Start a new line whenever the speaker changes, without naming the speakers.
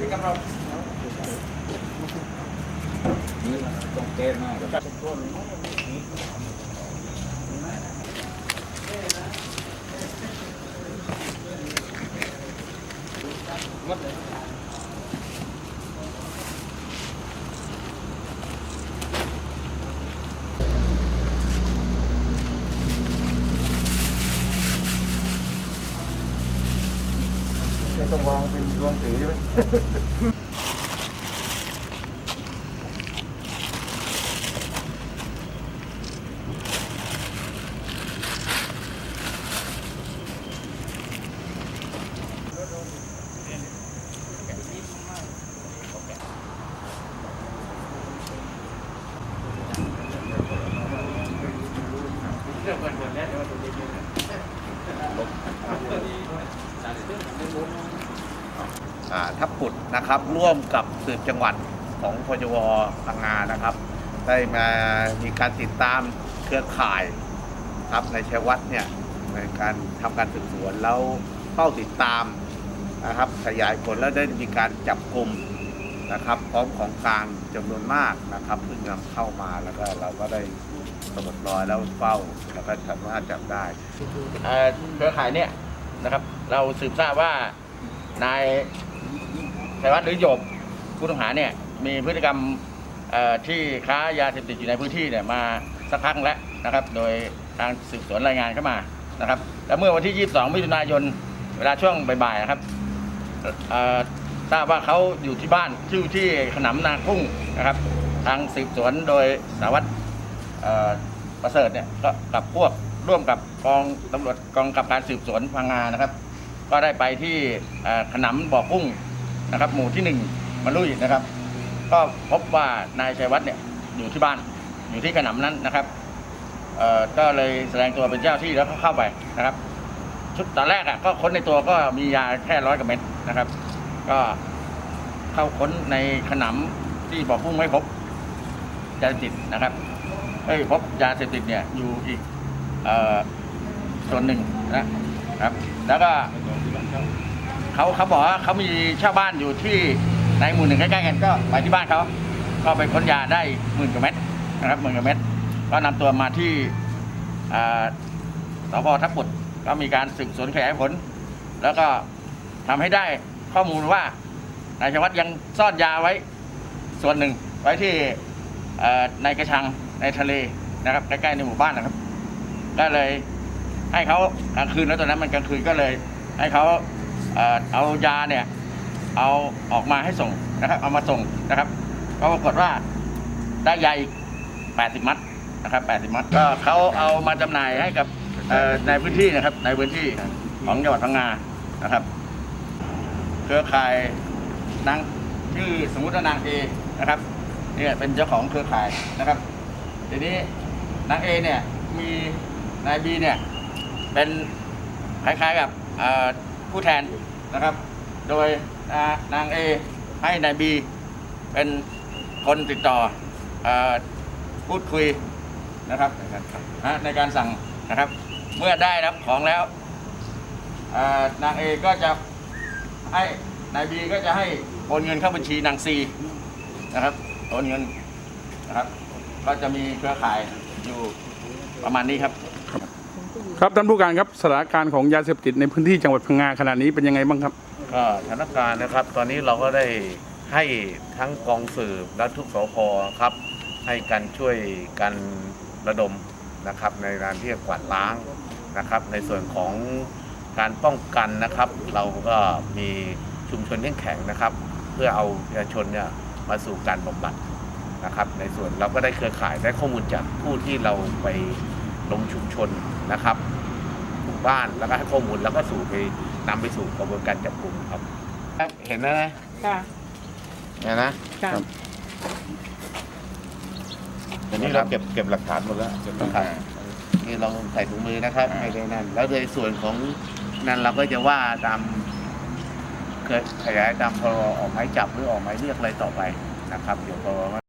Fica pra. Não, é não quero, não. หน้ากับ
จะต้องวางเป็นดวงสีไหม
อ่า ทับปุดนะครับ ร่วมกับสืบจังหวัดของพจวพังงานะครับ ได้มามีการติดตามเครือข่ายครับในชัยวัฒน์เนี่ยในการทำการสืบสวนแล้วเฝ้าติดตามนะครับขยายผลแล้วได้มีการจับกลุ่ม นะครับ พร้อมของกลางจำนวนมากนะครับเพิ่งนำเข้ามาแล้วก็เราก็ได้สมุดรอยแล้วเฝ้าแล้วก็สามารถจับได้
เออเครือข่ายเนี่ยนะครับ เราสืบทราบว่านายชัยวัฒน์หรือโยบผู้ต้องหาเนี่ยมีพฤติกรรมเอ่อที่ค้ายาเสพติดอยู่ในพื้นที่เนี่ยมาสักพักแล้วนะครับ โดยทางสืบสวนรายงานเข้ามานะครับ แล้วเมื่อวันที่ 22 มิถุนายน เวลาช่วงบ่ายๆนะครับเอ่อ ทราบว่าเขาอยู่ที่บ้านชื่อที่ขนำนากุ้งนะครับ ทางสืบสวนโดยสารวัตรประเสริฐเนี่ยก็กับพวกร่วมกับกองตำรวจกองกับการสืบสวนพังงานะครับ ก็ได้ไปที่ขนำบ่อกุ้งนะครับ หมู่ที่หนึ่งมาลุยนะครับ ก็พบว่านายชัยวัฒน์เนี่ยอยู่ที่บ้านอยู่ที่ขนำนั้นนะครับก็เลยแสดงตัวเป็นเจ้าที่แล้วก็เข้าไปนะครับ ชุดตอนแรกอะก็ค้นในตัวก็มียาแค่ร้อยกว่าเม็ดนะครับ ก็เข้าค้นในขนำที่บอกุ้งไม่พบยาเสพติดนะครับเอ้ยพบยาเสพติดเนี่ยอยู่อีกอส่วนหนึ่งนะครับ แล้วก็เขาเขาบอกว่าเขามีเช่าบ้านอยู่ที่ในหมู่หนึ่งใกล้ๆกันก็ไปที่บ้านเขาก็ไปค้นยาได้หมื่นกว่าเม็ดนะครับหมื่นกว่าเม็ดก็นำตัวมาที่สพทับปุดก็มีการสืบสวนขยายผล แล้วก็ทำให้ได้ ข้อมูลว่านายชวัฒน์ยังซ่อนยาไว้ส่วนหนึ่งไว้ที่ในกระชังในทะเลนะครับใกล้ๆในหมู่บ้านนะครับ ก็เลยให้เขากลางคืนแล้วตอนนั้นมันกลางคืนก็เลย ให้เขาเอเอายาเนี่ยเอาออกมาให้ส่งนะครับ เอามาส่งนะครับก็ปรากฏว่าได้ยาอีก 80 มัดนะครับ 80 มัดก็เขาเอามาจำหน่ายให้กับในพื้นที่นะครับ ในพื้นที่ของจังหวัดพังงานะครับ เครือข่ายนางชื่อสมมุติว่านางเอนะครับเนี่ยเป็นเจ้าของเครือข่ายนะครับ ทีนี้นางเอเนี่ยมีนายบีเนี่ยเป็นคล้ายๆกับผู้แทนนะครับ โดยนางเอให้นายบีเป็นคนติดต่ออพูดคุยนะครับในการสั่งนะครับ เมื่อได้รับของแล้วนางเอก็จะ ให้นายบีก็จะให้โอนเงินเข้าบัญชีนางซีนะครับโอนเงินนะครับ ก็จะมีเครือข่ายอยู่ประมาณนี้ครับ
ครับท่านผู้การครับสถานการณ์ของยาเสพติดในพื้นที่จังหวัดพังงาขณะนี้เป็นยังไงบ้างครับ
ก็สถานการณ์นะครับ ตอนนี้เราก็ได้ให้ทั้งกองสืบและทุกสพครับ ให้กันช่วยกันระดมนะครับ ในการที่จะกวาดล้างนะครับ ในส่วนของ การป้องกันนะครับ เราก็มีชุมชนเข้มแข็งนะครับ เพื่อเอาประชาชนเนี่ยมาสู่การบำบัดนะครับ ในส่วนเราก็ได้เครือข่ายได้ข้อมูลจากผู้ที่เราไปลงชุมชนนะครับหมู่บ้านแล้วก็ให้ข้อมูลแล้วก็สู่ไปนำไปสู่กระบวนการจับกลุ่มครับเห็นแล้วนะ
ค่ะ
เนี่ยนะ
ค่ะ
อันนี้เราเก็บเก็บหลักฐานหมดแล้วเก็บหลักฐาน นี่เราใส่ถุงมือนะครับไม่ได้นั่น แล้วโดยส่วนของนั่นเราก็จะว่าตามเคยขยายตามพรบออกหมายจับหรือออกหมายเรียกอะไรต่อไปนะครับ เดี๋ยวพรบ